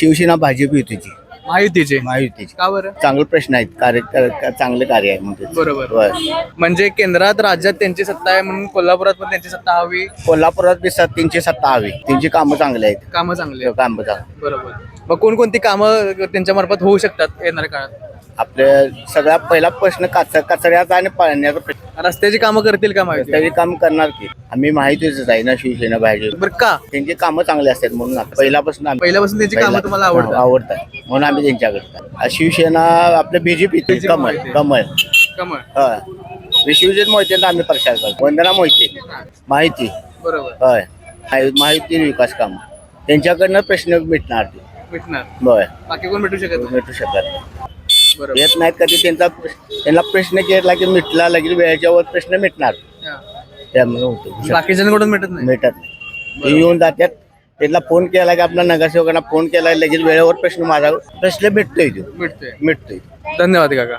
शिवसेना भाजप युतीची. महायुतीचे? महायुतीची. का बरं? चांगले प्रश्न आहेत. कार्य कर- चांगले कार्य आहे म्हणजे बरोबर. म्हणजे केंद्रात राज्यात त्यांची सत्ता आहे म्हणून कोल्हापुरात पण त्यांची सत्ता हवी? कोल्हापुरात बी स- तीनशे सत्ता हवी. त्यांची कामं चांगली आहेत. कामं चांगली आहेत. कामं चांगली बरोबर. मग कोणकोणती कामं त्यांच्या मार्फत होऊ शकतात येणाऱ्या काळात? आपल्या सगळ्यात पहिला प्रश्न कच कचऱ्याचा आणि पाण्याचा प्रश्न. रस्त्याची कामं करतील का माहिती? त्याची काम करणार की. आम्ही माहितीच आहे ना शिवसेना भाजप बरं का? त्यांची कामं चांगली असतात म्हणून पहिल्यापासून आम्ही- पहिल्यापासून त्यांची कामं पहिला- तुम्हाला आवडतात? हा, आवडतात. म्हणून आम्ही त्यांच्याकडे आ, शिवसेना आपल्या बीजेपी BJP कमळ माहिती. कमळ. कमळ. होय शिवसेना मोहिते आम्ही प्रचार करतो. वंदना मोहिते. माहिती. बरोबर. होय. माहि- माहिती विकास काम. त्यांच्याकडनं प्रश्न भेटणार होय. बाकी कोण भेटू शकत? नाही. मिटू शकत नाही. येत नाहीत कधी त्यांचा त्यांना प्रश्न केला की मिटला लगेच वेळेच्या वर प्रश्न मिटणार. हा. त्यामुळे होतो बाकीच्यांकडून भेटत नाही? मिटत नाही. ते येऊन जातात. त्यांना फोन केला की आपल्या नगरसेवकांना फोन केला लगेच वेळेवर प्रश्न माझा प्रश्न मिटतोय तो. भेटतोय मिटतोय. धन्यवाद काका.